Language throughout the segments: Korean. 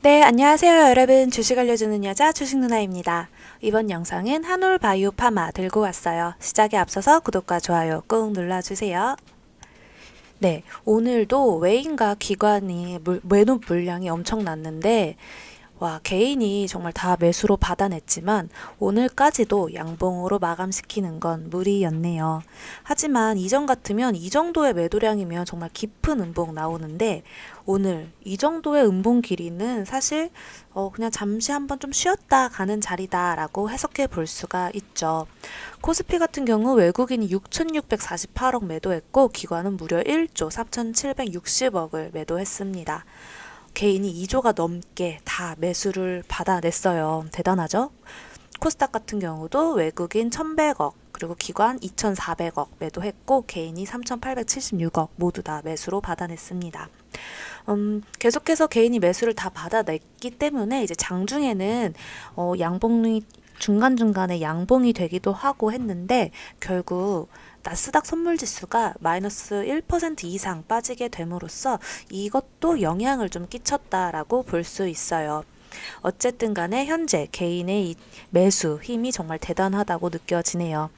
네, 안녕하세요, 여러분. 주식 알려주는 여자 주식 누나입니다. 이번 영상은 한올 바이오 파마 들고 왔어요. 시작에 앞서서 구독과 좋아요 꾹 눌러주세요. 네, 오늘도 외인과 기관이 물, 매도 물량이 엄청 났는데, 와, 개인이 정말 다 매수로 받아냈지만, 오늘까지도 양봉으로 마감시키는 건 무리였네요. 하지만 이전 같으면 이 정도의 매도량이면 정말 깊은 음봉 나오는데, 오늘 이 정도의 음봉 길이는 사실 어, 그냥 잠시 한번 좀 쉬었다 가는 자리다라고 해석해 볼 수가 있죠. 코스피 같은 경우 외국인이 6,648억 매도했고 기관은 무려 1조 4,760억을 매도했습니다. 개인이 2조가 넘게 다 매수를 받아냈어요. 대단하죠? 코스닥 같은 경우도 외국인 1,100억, 그리고 기관 2,400억 매도했고 개인이 3,876억 모두 다 매수로 받아냈습니다. 음, 계속해서 개인이 매수를 다 받아냈기 때문에 이제 장중에는 어, 양봉이 중간중간에 양봉이 되기도 하고 했는데 결국 나스닥 선물 지수가 마이너스 1% 이상 빠지게 됨으로써 이것도 영향을 좀 끼쳤다라고 볼 수 있어요. 어쨌든 간에 현재 개인의 이 매수 힘이 정말 대단하다고 느껴지네요.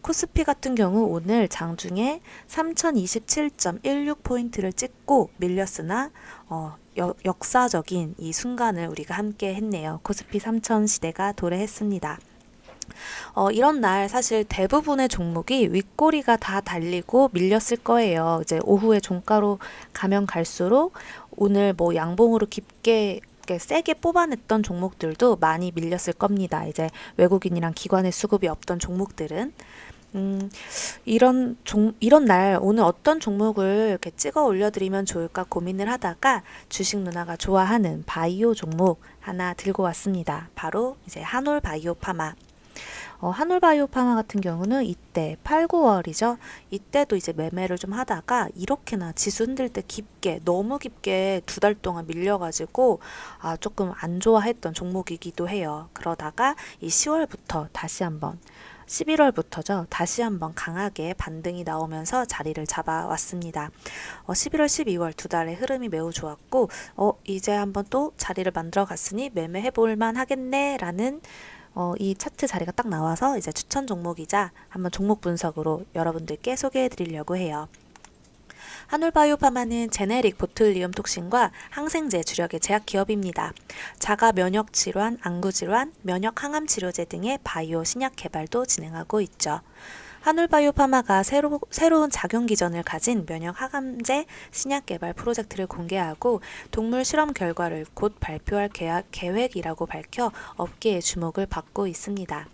코스피 같은 경우 오늘 장중에 3027.16포인트를 찍고 밀렸으나 어, 여, 역사적인 이 순간을 우리가 함께 했네요. 코스피 3000 시대가 도래했습니다. 어, 이런 날 사실 대부분의 종목이 윗꼬리가 다 달리고 밀렸을 거예요. 이제 오후에 종가로 가면 갈수록 오늘 뭐 양봉으로 깊게 세게 뽑아냈던 종목들도 많이 밀렸을 겁니다. 이제 외국인이랑 기관의 수급이 없던 종목들은 음, 이런 종, 이런 날 오늘 어떤 종목을 이렇게 찍어 올려드리면 좋을까 고민을 하다가 주식 누나가 좋아하는 바이오 종목 하나 들고 왔습니다. 바로 이제 한올 바이오 파마. 어, 한올바이오 파마 같은 경우는 이때 8, 9월이죠. 이때도 이제 매매를 좀 하다가 이렇게나 지수 흔들 때 깊게 너무 깊게 두 달 동안 밀려가지고 아 조금 안 좋아했던 종목이기도 해요. 그러다가 이 10월부터 다시 한번 11월부터죠. 다시 한번 강하게 반등이 나오면서 자리를 잡아왔습니다. 어, 11월, 12월 두 달의 흐름이 매우 좋았고, 어, 이제 한번 또 자리를 만들어 갔으니 매매해 볼만 하겠네라는 어, 이 차트 자리가 딱 나와서 이제 추천 종목이자 한번 종목 분석으로 여러분들께 소개해 드리려고 해요. 한올바이오파마는 제네릭 보툴리움 톡신과 항생제 주력의 제약 기업입니다. 자가 면역 질환, 안구 질환, 면역 항암 치료제 등의 바이오 신약 개발도 진행하고 있죠. 한울바이오 파마가 새로, 새로운 작용 기전을 가진 면역 항암제 신약 개발 프로젝트를 공개하고 동물 실험 결과를 곧 발표할 계약, 계획이라고 밝혀 업계의 주목을 받고 있습니다.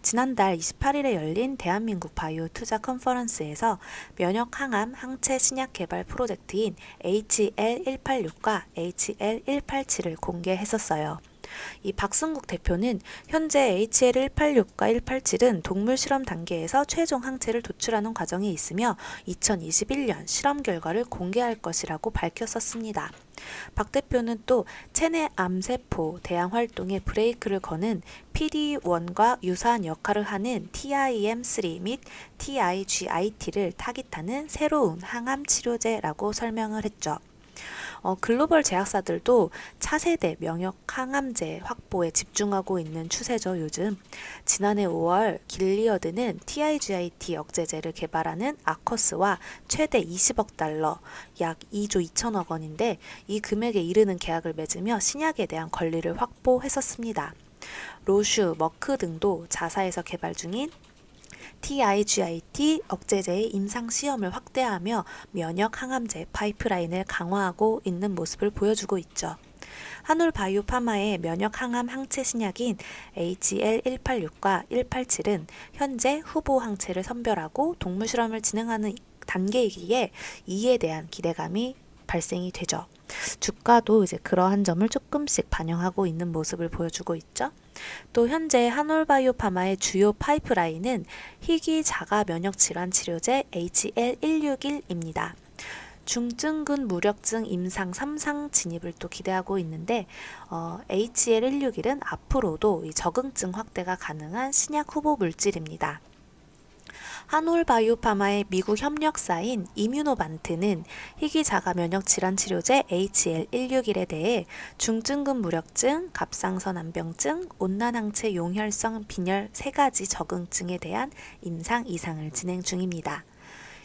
지난달 28일에 열린 대한민국 바이오 투자 컨퍼런스에서 면역 항암 항체 신약 개발 프로젝트인 HL186과 HL187을 공개했었어요. 이 박승국 대표는 현재 HL186과 187은 동물 실험 단계에서 최종 항체를 도출하는 과정에 있으며 2021년 실험 결과를 공개할 것이라고 밝혔었습니다. 박 대표는 또 체내 암세포 대항 활동에 브레이크를 거는 PD-1과 유사한 역할을 하는 TIM3 및 TIGIT를 타깃하는 새로운 항암 치료제라고 설명을 했죠. 어, 글로벌 제약사들도 차세대 명역 항암제 확보에 집중하고 있는 추세죠, 요즘. 지난해 5월 길리어드는 TIGIT 억제제를 개발하는 아커스와 최대 20억 달러, 약 2조 2천억 원인데 이 금액에 이르는 계약을 맺으며 신약에 대한 권리를 확보했었습니다. 로슈, 머크 등도 자사에서 개발 중인 TIGIT 억제제의 임상 시험을 확대하며 면역 항암제 파이프라인을 강화하고 있는 모습을 보여주고 있죠. 한올 바이오 파마의 면역 항암 항체 신약인 HL186과 187은 현재 후보 항체를 선별하고 동물 실험을 진행하는 단계이기에 이에 대한 기대감이 발생이 되죠. 주가도 이제 그러한 점을 조금씩 반영하고 있는 모습을 보여주고 있죠. 또 현재 한올바이오파마의 주요 파이프라인은 희귀 자가 면역 질환 치료제 HL161입니다. 중증근 무력증 임상 3상 진입을 또 기대하고 있는데 어, HL161은 앞으로도 이 적응증 확대가 가능한 신약 후보 물질입니다. 한올바이오파마의 미국 협력사인 이뮤노반트는 희귀 자가 면역 질환 치료제 HL161에 대해 중증근 무력증, 갑상선 암병증, 온난항체 용혈성 빈혈 세 가지 적응증에 대한 임상 이상을 진행 중입니다.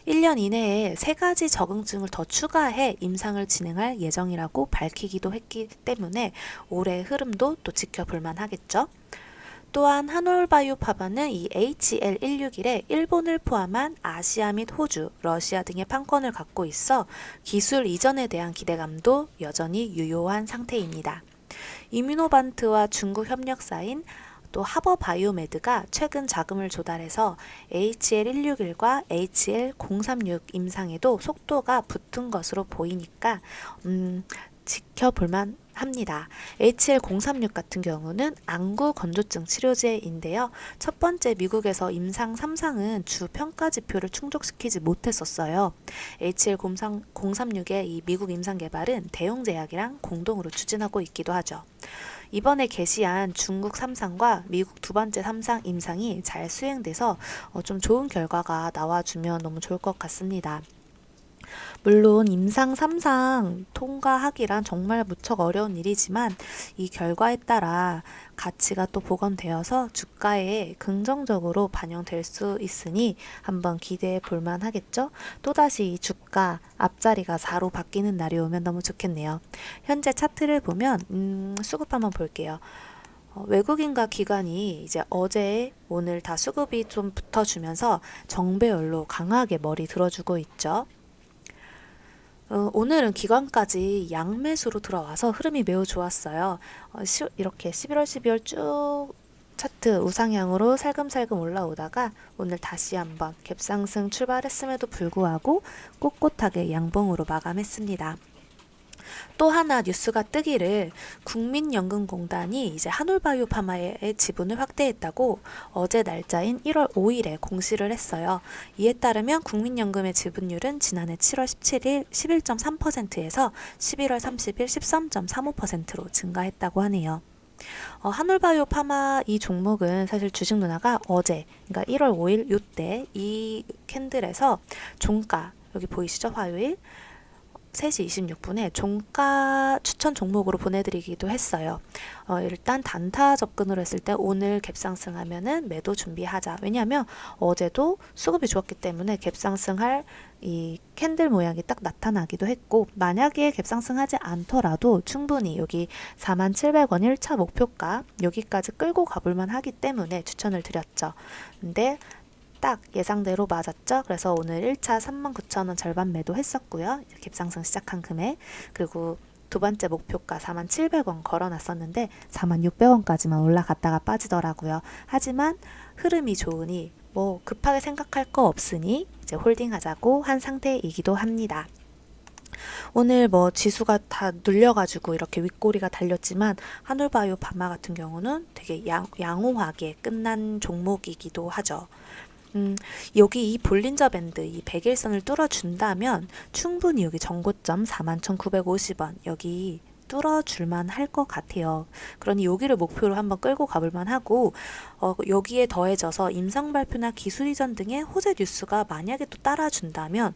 1년 이내에 세 가지 적응증을 더 추가해 임상을 진행할 예정이라고 밝히기도 했기 때문에 올해의 흐름도 또 지켜볼 만 하겠죠. 또한 한올바이오파바는 이 HL161에 일본을 포함한 아시아 및 호주, 러시아 등의 판권을 갖고 있어 기술 이전에 대한 기대감도 여전히 유효한 상태입니다. 이뮤노반트와 중국 협력사인 또 하버 바이오메드가 최근 자금을 조달해서 HL161과 HL036 임상에도 속도가 붙은 것으로 보이니까 음, 지켜볼만 합니다. HL036 같은 경우는 안구 건조증 치료제인데요. 첫 번째 미국에서 임상 3상은 주 평가 지표를 충족시키지 못했었어요. HL036의 이 미국 임상 개발은 대용제약이랑 공동으로 추진하고 있기도 하죠. 이번에 게시한 중국 3상과 미국 두 번째 3상 임상이 잘 수행돼서 어, 좀 좋은 결과가 나와주면 너무 좋을 것 같습니다. 물론 임상 3상 통과하기란 정말 무척 어려운 일이지만 이 결과에 따라 가치가 또 복원되어서 주가에 긍정적으로 반영될 수 있으니 한번 기대해 볼만 하겠죠? 또다시 이 주가 앞자리가 4로 바뀌는 날이 오면 너무 좋겠네요. 현재 차트를 보면 음, 수급 한번 볼게요. 어, 외국인과 기관이 이제 어제 오늘 다 수급이 좀 붙어주면서 정배열로 강하게 머리 들어주고 있죠. 어, 오늘은 기관까지 양매수로 들어와서 흐름이 매우 좋았어요. 어, 시, 이렇게 11월, 12월 쭉 차트 우상향으로 살금살금 올라오다가 오늘 다시 한번 갭상승 출발했음에도 불구하고 꼿꼿하게 양봉으로 마감했습니다. 또 하나 뉴스가 뜨기를 국민연금공단이 이제 한올바이오 파마의 지분을 확대했다고 어제 날짜인 1월 5일에 공시를 했어요. 이에 따르면 국민연금의 지분율은 지난해 7월 17일 11.3%에서 11월 30일 13.35%로 증가했다고 하네요. 어, 한올바이오 파마 이 종목은 사실 주식 누나가 어제, 그러니까 1월 5일 요때 이 캔들에서 종가 여기 보이시죠? 화요일 3시 26분에 종가 추천 종목으로 보내드리기도 했어요. 어, 일단 단타 접근으로 했을 때 오늘 갭상승하면은 매도 준비하자. 왜냐하면 어제도 수급이 좋았기 때문에 갭상승할 이 캔들 모양이 딱 나타나기도 했고 만약에 갭상승하지 않더라도 충분히 여기 47,700원 1차 목표가 여기까지 끌고 가볼만 하기 때문에 추천을 드렸죠. 근데 딱 예상대로 맞았죠. 그래서 오늘 1차 39,000원 절반 매도했었고요. 갭상승 시작한 금액 그리고 두 번째 목표가 47,700원 걸어놨었는데 46,600원까지만 올라갔다가 빠지더라고요. 하지만 흐름이 좋으니 뭐 급하게 생각할 거 없으니 이제 홀딩하자고 한 상태이기도 합니다. 오늘 뭐 지수가 다 눌려가지고 이렇게 윗꼬리가 달렸지만 한울바이오 바마 같은 경우는 되게 양, 양호하게 끝난 종목이기도 하죠. 음, 여기 이 볼린저 밴드 이 100일선을 뚫어준다면 충분히 여기 정고점 41,950원 여기 뚫어줄만 할 것 같아요. 그러니 여기를 목표로 한번 끌고 가볼만 하고 어, 여기에 더해져서 임상 발표나 기술 이전 등의 호재 뉴스가 만약에 또 따라준다면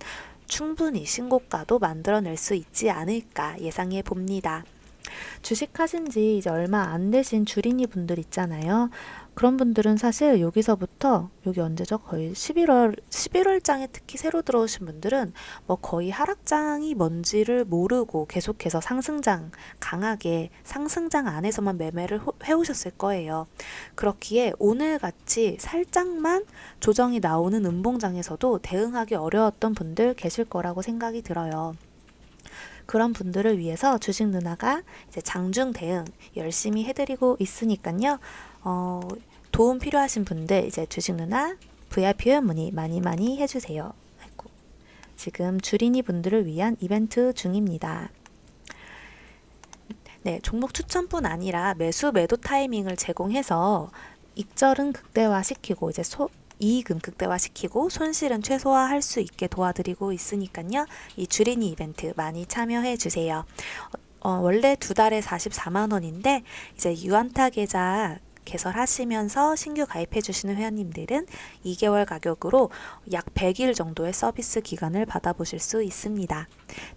충분히 신고가도 만들어낼 수 있지 않을까 예상해 봅니다. 주식 하신 지 이제 얼마 안 되신 주린이 분들 있잖아요. 그런 분들은 사실 여기서부터 여기 언제죠? 거의 11월 11월장에 특히 새로 들어오신 분들은 뭐 거의 하락장이 뭔지를 모르고 계속해서 상승장 강하게 상승장 안에서만 매매를 해 오셨을 거예요. 그렇기에 오늘 같이 살짝만 조정이 나오는 음봉장에서도 대응하기 어려웠던 분들 계실 거라고 생각이 들어요. 그런 분들을 위해서 주식 누나가 이제 장중 대응 열심히 해드리고 있으니까요. 어, 도움 필요하신 분들 이제 주식 누나 VIP 문의 많이 많이 해주세요. 아이고. 지금 주린이 분들을 위한 이벤트 중입니다. 네, 종목 추천뿐 아니라 매수 매도 타이밍을 제공해서 익절은 극대화시키고 이제 소, 이익은 극대화시키고 손실은 최소화할 수 있게 도와드리고 있으니까요. 이 주린이 이벤트 많이 참여해 주세요. 어, 원래 두 달에 44만 원인데 이제 유한타 계좌 개설하시면서 신규 가입해 주시는 회원님들은 2개월 가격으로 약 100일 정도의 서비스 기간을 받아보실 수 있습니다.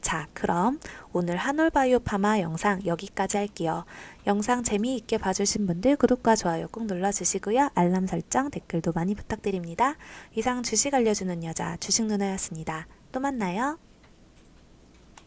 자, 그럼 오늘 한올바이오 파마 영상 여기까지 할게요. 영상 재미있게 봐주신 분들 구독과 좋아요 꼭 눌러주시고요. 알람 설정, 댓글도 많이 부탁드립니다. 이상 주식 알려주는 여자 주식 누나였습니다. 또 만나요.